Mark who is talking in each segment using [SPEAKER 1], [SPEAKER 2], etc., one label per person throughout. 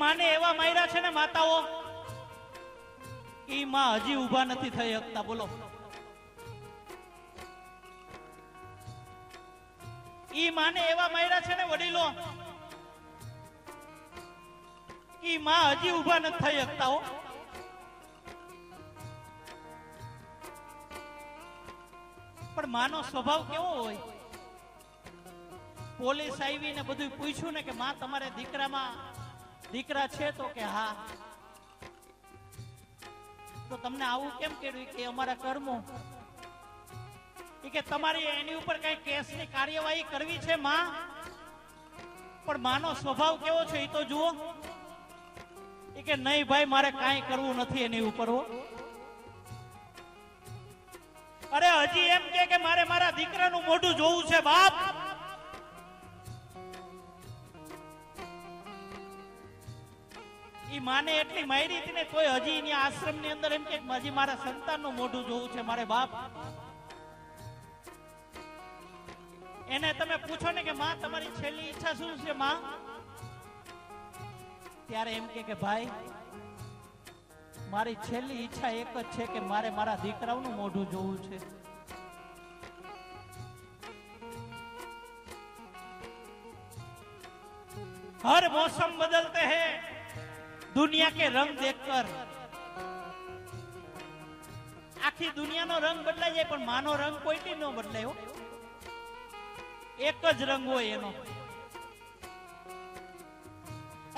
[SPEAKER 1] માને એવા માયરા છે ને માતાઓ ઈ માં હજી ઊભા નથી થઈ શકતા, બોલો. ઈ માને એવા માયરા છે ને વડીલો ઈ માં હજી ઊભા નથી થઈ શકતા પણ માનો સ્વભાવ કેવો હોય? પોલીસ આવી ને બધું પૂછ્યું ને કે, માં, તમારે દીકરામાં દીકરા છે તો કે હા. તો તમને આવું કેમ કર્યું કે અમારા કર્મો? કે તમારી એની ઉપર કઈ કેસની કાર્યવાહી કરવી છે માં? પણ માનો સ્વભાવ કેવો છે એ તો જુઓ. એ કે નહીં ભાઈ, મારે કાંઈ કરવું નથી એની ઉપર અરે હજી એમ કે કે મારે મારા દીકરાનું મોઢું જોવું છે બાપ. માને એટલી મારી હતી ને તોય હજી એની આશ્રમની અંદર એમ કે હજી મારા સંતાનનું મોઢું જોવું છે મારે બાપ. એને તમે પૂછો ને કે માં, તમારી છેલ્લી ઈચ્છા શું છે માં? ત્યારે એમ કે ભાઈ, મારી છેલ્લી ઈચ્છા એક જ છે કે મારે મારા દીકરાઓનું મોઢું જોવું છે. હર મોસમ બદલતે હૈ દુનિયા કે રંગ દેખકર. આખી દુનિયાનો રંગ બદલાઈ જાય, પણ માનો રંગ કોઈ નો બદલાયો એક જ રંગ હોય એનો.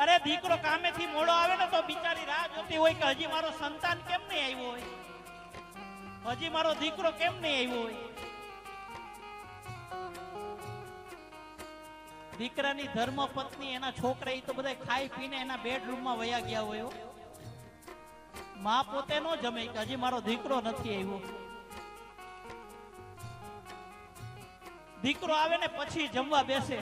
[SPEAKER 1] અરે દીકરો કામેથી મોડો આવે ને તો બિચારી રાહ જોતી હોય કે હજી મારો સંતાન કેમ નહીં આવ્યો હોય? હજી મારો દીકરો કેમ નહીં આવ્યો હોય? દીકરાની ધર્મ પત્ની, એના છોકરા એ તો બધા ખાઈ પીને એના બેડરૂમમાં વયા ગયા હોય મા પોતે નો જમે, હજી મારો દીકરો નથી આવ્યો. દીકરો આવે ને પછી જમવા બેસે.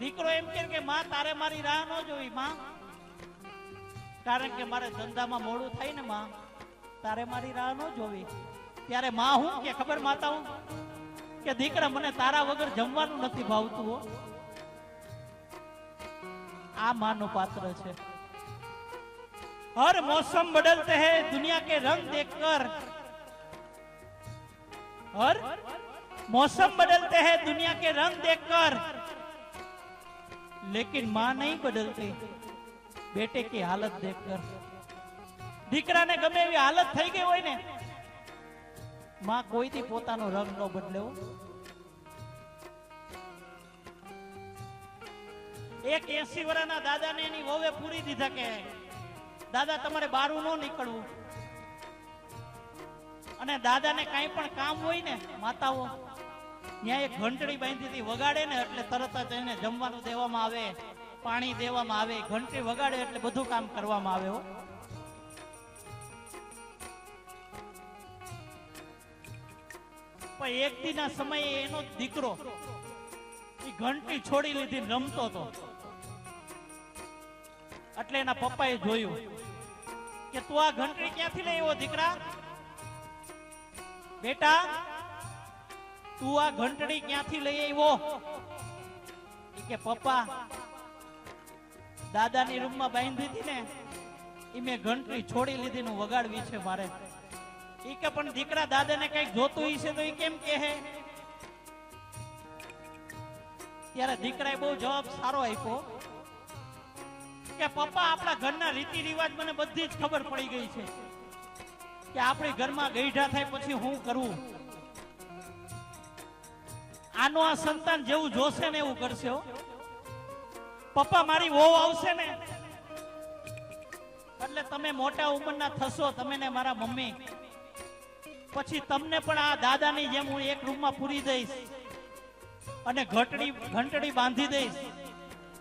[SPEAKER 1] દીકરો એમ કે, માં, તારે મારી રાહ ન જોવી, માં. કારણ કે મારે ધંધામાં મોડું થાય ને, માં. તારે મારી રાહ ન જોવી. ત્યારે માં હું કે, ખબર માતા હું કે દીકરા મને તારા વગર જમવાનું નથી ભાવતું હો આ માનું પાત્ર છે हर मौसम बदलते हैं दुनिया के रंग देखकर हर मौसम बदलते हैं दुनिया के रंग देखकर लेकिन मां नहीं बदलती बेटे की हालत देखकर દીકરાને ગમે એવી હાલત થઈ ગઈ હોય ને માં કોઈથી પોતાનો રંગ ન બદલ્યો? એક એસી વર્ષના દાદાને એની વહુએ પૂરી દીધા કે, દાદા, તમારે બારું ન નીકળવું. અને દાદાને કાંઈ પણ કામ હોય ને, માતાઓ, ત્યાં એક ઘંટડી બાંધી હતી, વગાડે ને એટલે તરત જ એને જમવાનું દેવામાં આવે, પાણી દેવામાં આવે, ઘંટડી વગાડે એટલે બધું કામ કરવામાં આવે હો. પણ એક દીના સમયે એનો દીકરો ઘંટી છોડી લીધી રમતો હતો એટલે એના પપ્પાએ જોયું કે તું આ ઘંટી ક્યાંથી લઈ આવ્યો દીકરા? બેટા, તું આ ઘંટડી ક્યાંથી લઈ આવ્યો? કે, પપ્પા, દાદાની રૂમમાં બાંધી હતી ને એ મેં ઘંટડી છોડી લીધી નું વગાડવી છે મારે. ઈ કે પણ દીકરા દાદાને કંઈક જોતું હશે તો ઈ કેમ કહે? ત્યારે દીકરાએ બહુ જવાબ સારો આપ્યો. કે પપ્પા, આપણા ઘરના રીતિ રિવાજ મને બધી જ ખબર પડી ગઈ છે કે આપણે ઘરમાં ગઈઢા થાય પછી હું કરું? આનો આ સંતાન જેવું જોશે ને એવું કરશે પપ્પા, મારી વહુ આવશે ને? એટલે તમે મોટા ઉંમરના થશો, તમે ને મારા મમ્મી. પછી તમને પણ આ દાદાની જેમ હું એક રૂમમાં પૂરી દઈશ અને ઘટડી ઘંટડી બાંધી દઈશ.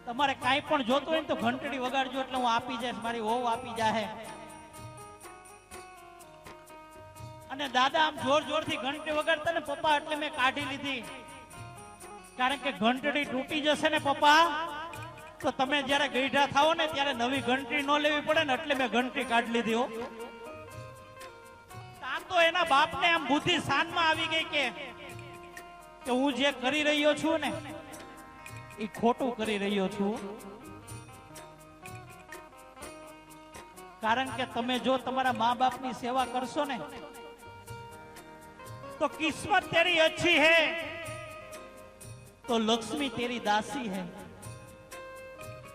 [SPEAKER 1] તમારે કાંઈ પણ જોતું હોય ને તો ઘંટડી વગાડજો એટલે હું આપી જઈશ, મારી હોવ આપી જાહે. અને દાદા આમ જોર જોરથી ઘંટડી વગાડતા ને પપ્પા, એટલે મેં કાઢી લીધી. કારણ કે ઘંટડી તૂટી જશે ને પપ્પા, તો તમે જ્યારે ગઈઢા થાઓ ને ત્યારે નવી ઘંટડી ન લેવી પડે ને એટલે મેં ઘંટડી કાઢી લીધી હો. તો એના બાપને આમ બુદ્ધિ શાનમાં આવી ગઈ કે હું જે કરી રહ્યો છું ને એ ખોટું કરી રહ્યો છું. કારણ કે તમે જો તમારા મા બાપની સેવા કરશો ને, તો કિસ્મત તેરી અચ્છી હે, તો લક્ષ્મી તેરી દાસી હે.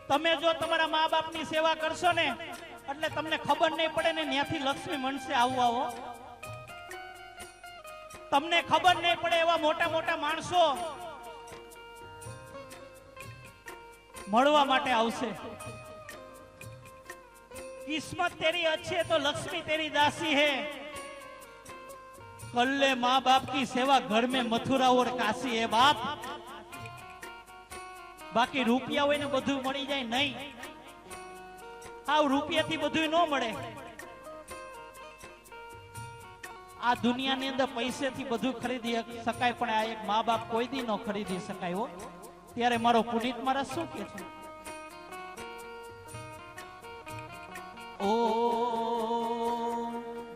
[SPEAKER 1] તમે જો તમારા મા બાપની સેવા કરશો ને, એટલે તમને ખબર નહીં પડે ને ત્યાંથી લક્ષ્મી મનસે આવું આવો. તમને ખબર નહીં પડે એવા મોટા મોટા માણસો મળવા માટે આવશે. કિસ્મત તેરી અચ્છી તો લક્ષ્મી તેરી દાસી હે. કલ્લે મા બાપ કી સેવા ઘર મે મથુરા ઓર કાશી હે બાપ. બાકી રૂપિયા હોય ને બધું મળી જાય નહીં. આવ રૂપિયાથી બધું ન મળે. આ દુનિયાની અંદર પૈસેથી બધું ખરીદી શકાય, પણ આ એક મા બાપ કોઈ દી ન ખરીદી શકાય હો. ત્યારે મારો પુનિત મારા શું કે છે? ઓ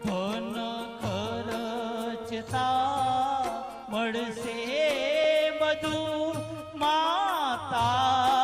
[SPEAKER 1] ધન ખર્ચતા મળશે બધું માતા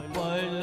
[SPEAKER 1] पल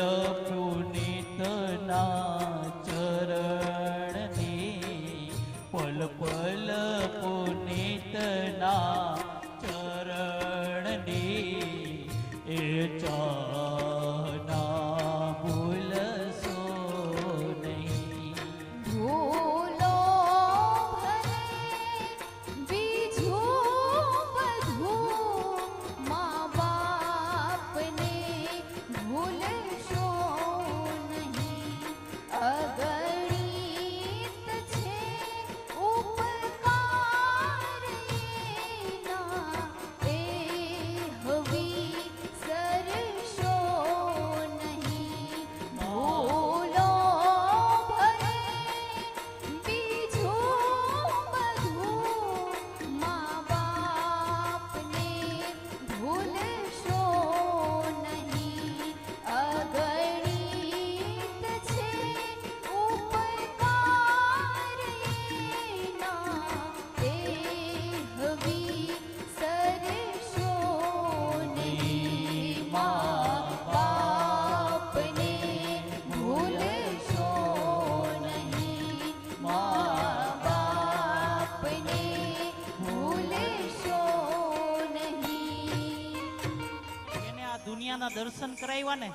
[SPEAKER 1] ના દર્શન કરાવ્યા ને,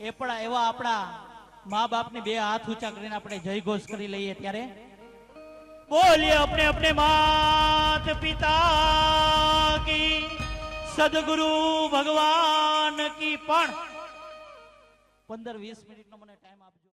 [SPEAKER 1] એ પણ એવા આપણા મા બાપ ને બે હાથ ઊંચા કરીને આપણે જય ઘોષ કરી લઈએ ત્યારે. બોલીએ આપણે આપણે માત પિતા કી, સદગુરુ ભગવાન કી પણ. પંદર વીસ મિનિટ નો મને ટાઈમ